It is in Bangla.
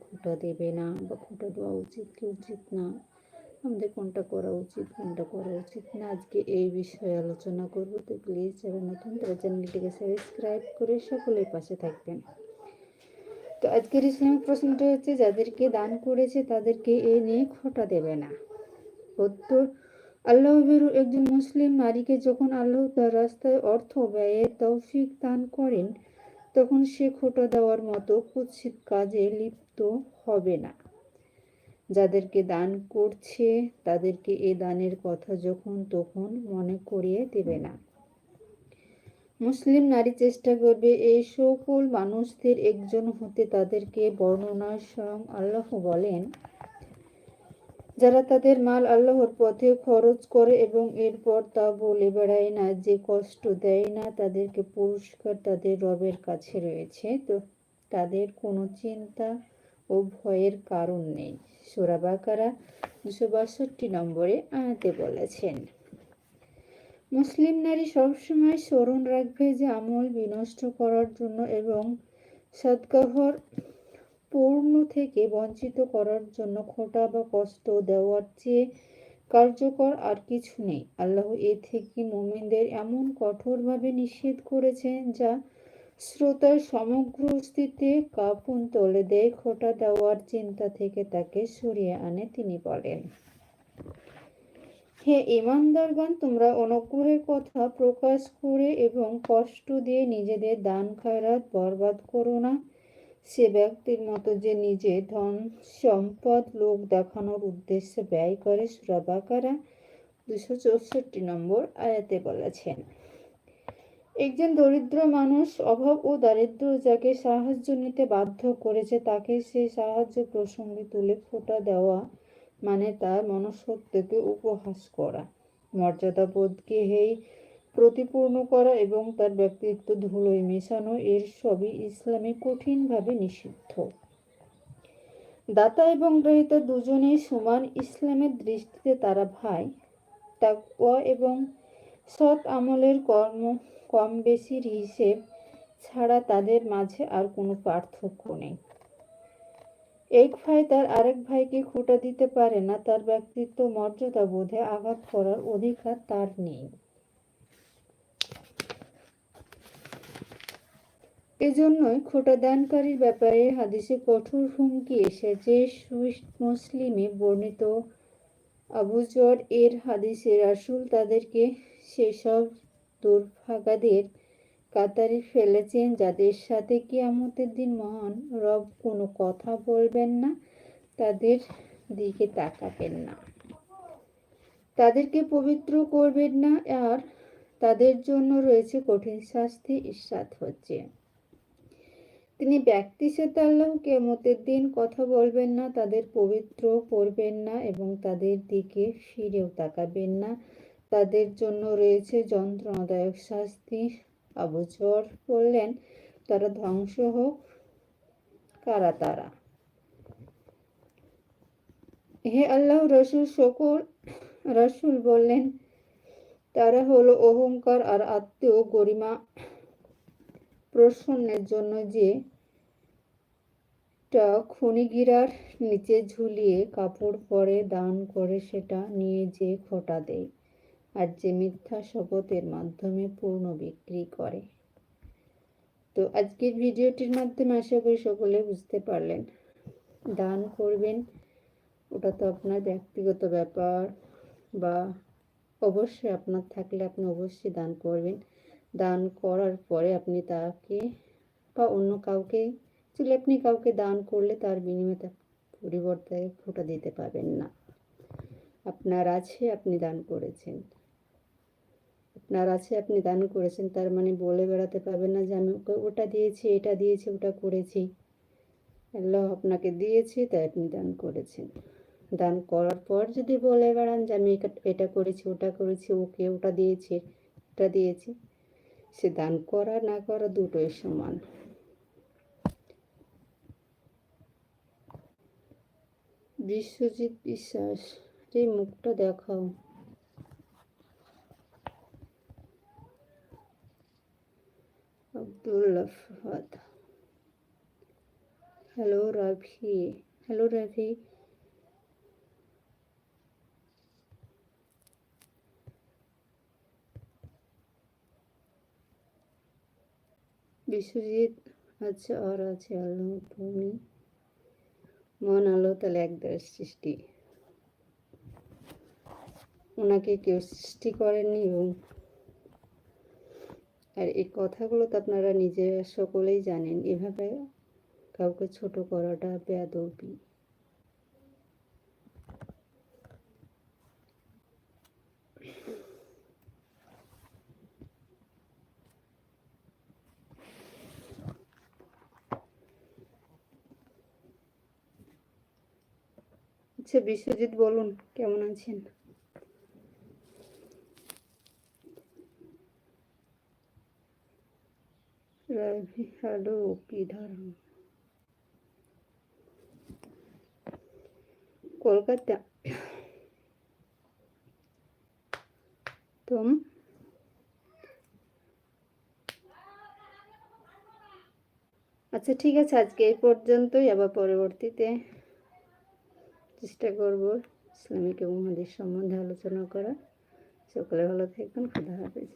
খোটা দেবে না বা খোটা দেওয়া উচিত কি উচিত না? আমাদের কোনটা করা উচিত, কোনটা করা উচিত না? আজকে এই বিষয়ে আলোচনা করব। তো প্লিজ যারা নতুন, তারা চ্যানেলটিকে সাবস্ক্রাইব করে সকলের পাশে থাকবেন। তো আজকের ইসলামিক প্রশ্নটা হচ্ছে, যাদেরকে দান করেছে তাদেরকে এ নিয়ে খোটা দেবে না। উত্তর, আল্লাহ একজন মুসলিম নারীকে যখন আল্লাহ তার রাস্তায় অর্থ ব্যয়ে তৌফিক দান করেন তখন সে খোটা দেওয়ার মতো কুৎসিত কাজে লিপ্ত হবে না। যাদেরকে দান করছে, তাদেরকে এ দানের কথা যখন তখন মনে করিয়ে দেবে না। মুসলিম নারী চেষ্টা করবে এই সকল মানুষদের একজন হতে তাদেরকে বর্ণনা স্বয়ং আল্লাহ বলেন যারা তাদের মাল আল্লাহর পথে খরচ করে এবং এরপর তা বলে বেড়ায় না, যে কষ্ট দেয় না, তাদেরকে পুরস্কার তাদের রবের কাছে রয়েছে। তো তাদের কোনো চিন্তা ও ভয়ের কারণ নেই। সোরাবাকারা দুশো বাষট্টি নম্বরে আনাতে বলেছেন, মুসলিম নারী সবসময় স্মরণ রাখবে যে আমল বিনষ্ট করার জন্য এবং সদ্গাহর পূর্ণ থেকে বঞ্চিত করার জন্য খোটা বা কষ্ট দেওয়ার চেয়ে কার্যকর আর কিছু নেই। আল্লাহ এ থেকে মোমিনদের এমন কঠোরভাবে নিষেধ করেছেন যা শ্রোতার সমগ্র অস্তিত্বে কাপুন তোলে দেয়, খোটা দেওয়ার চিন্তা থেকে তাকে সরিয়ে আনে তিনি বলেন। হে ইমানদারগণ, তোমরা অনুগ্রহের কথা প্রকাশ করে এবং কষ্ট দিয়ে নিজেদের দান খায়রাত বরবাদ করো না। সে ব্যক্তির মতো যে নিজে ধন সম্পদ লোক দেখানোর উদ্দেশ্যে ব্যয় করে সুরাবাকারা দুশো চৌষট্টি নম্বর আয়াতে বলেছেন। একজন দরিদ্র মানুষ অভাব ও দারিদ্র যাকে সাহায্য নিতে বাধ্য করেছে, তাকে সে সাহায্য প্রসঙ্গে তুলে ফোটা দেওয়া মানে তার মনসত্বকে উপহাস করা। মর্যাদাবোধকে হেই প্রতিপূর্ণ করা এবং তার ব্যক্তিত্ব ধুলোয় মেশানো এর সবই ইসলামে কঠিনভাবে নিষিদ্ধ। দাতা এবং গ্রহিতা দুজনেই সমান ইসলামের দৃষ্টিতে তারা ভাই। তাকওয়া এবং সৎ আমলের কর্ম কম বেশির হিসেব ছাড়া তাদের মাঝে আর কোনো পার্থক্য নেই। এক ভাই তার আরেক ভাইকে খোটা দিতে পারে না, তার ব্যক্তিত্ব মর্যাদা বোধে আঘাত করার অধিকার তার নেই। এজন্যই খোটা দানকারীর ব্যাপারে হাদিসে কঠোর হুমকি এসেছে। মুসলিমে বর্ণিত আবুজর এর হাদিসে রাসুল তাদেরকে সেসব দুর্ভাগাদের কাতারে ফেলেছেন যাদের সাথে কিয়ামতের দিন মহান রব কোনো কথা বলবেন না, তাদের দিকে তাকাবেন না। তাদেরকে পবিত্র করবেন না, আর তাদের জন্য রয়েছে কঠিন শাস্তি ইস্বাদ হচ্ছে। তিনি ব্যক্তি সাথে আল্লাহ কেমতের দিন কথা বলবেন না, তাদের পবিত্র করবেন না এবং তাদের দিকে ফিরেও তাকাবেন না। তাদের জন্য রয়েছে যন্ত্রণাদায়ক শাস্তি। আবুজর বললেন, তারা ধ্বংস হোক। কারা তারা? হে আল্লাহ রসুল, শকুর রসুল বললেন, তারা হলো অহংকার আর আত্মীয় গরিমা প্রসন্নের জন্য যে টা খনিগিরার নিচে ঝুলিয়ে কাপড় পরে দান করে সেটা নিয়ে যে খোটা দেয় আর যে মিথ্যা শপথের মাধ্যমে পূর্ণ বিক্রি করে। তো আজকের ভিডিওটির মাধ্যমে আশা করি সকলে বুঝতে পারলেন। দান করবেন, ওটা তো আপনার ব্যক্তিগত ব্যাপার বা অবশ্যই আপনার থাকলে আপনি অবশ্যই দান করবেন। দান করার পরে আপনি তাকে বা অন্য কাউকে চলে আপনি কাউকে দান করলে তার বিনিময়ে তার পরিবর্তে ফোটা দিতে পারবেন না। আপনার আছে, আপনি দান করেছেন। আপনার আছে, আপনি দান করেছেন, তার মানে বলে বেড়াতে পারবেন না যে আমি ওকে ওটা দিয়েছি, এটা দিয়েছি, ওটা করেছি। আল্লাহ আপনাকে দিয়েছি, তাই আপনি দান করেছেন। দান করার পর যদি বলে বেড়ান যে আমি এটা করেছি, ওটা করেছি, ওকে ওটা দিয়েছি, এটা দিয়েছি সে দান করা না করা দুটোই সমান। বিশ্বজিৎ বিশ্বাস, এই মুখটা দেখাও। আব্দুল্লাহ ফাহাদ। হ্যালো রাফি। হ্যালো রাফি। বিশ্বজিৎ আছে আর আছে আলো ভূমি মন, আলো, তাহলে একদার সৃষ্টি। ওনাকে কেউ সৃষ্টি করেননি এবং আর এই কথাগুলো তো আপনারা নিজেরা সকলেই জানেন। এভাবে কাউকে ছোট করাটা বেয়াদবি। হচ্ছে বিশ্বজিৎ, বলুন কেমন আছেন? কলকাতা तुम আচ্ছা ঠিক আছে, আজকে এই পর্যন্তই, আবার পরবর্তীতে চেষ্টা করব ইসলামিক এবং উপমহাদেশ সম্বন্ধে আলোচনা করা সকলে ভালো থাকবেন খুদা হাফেজ।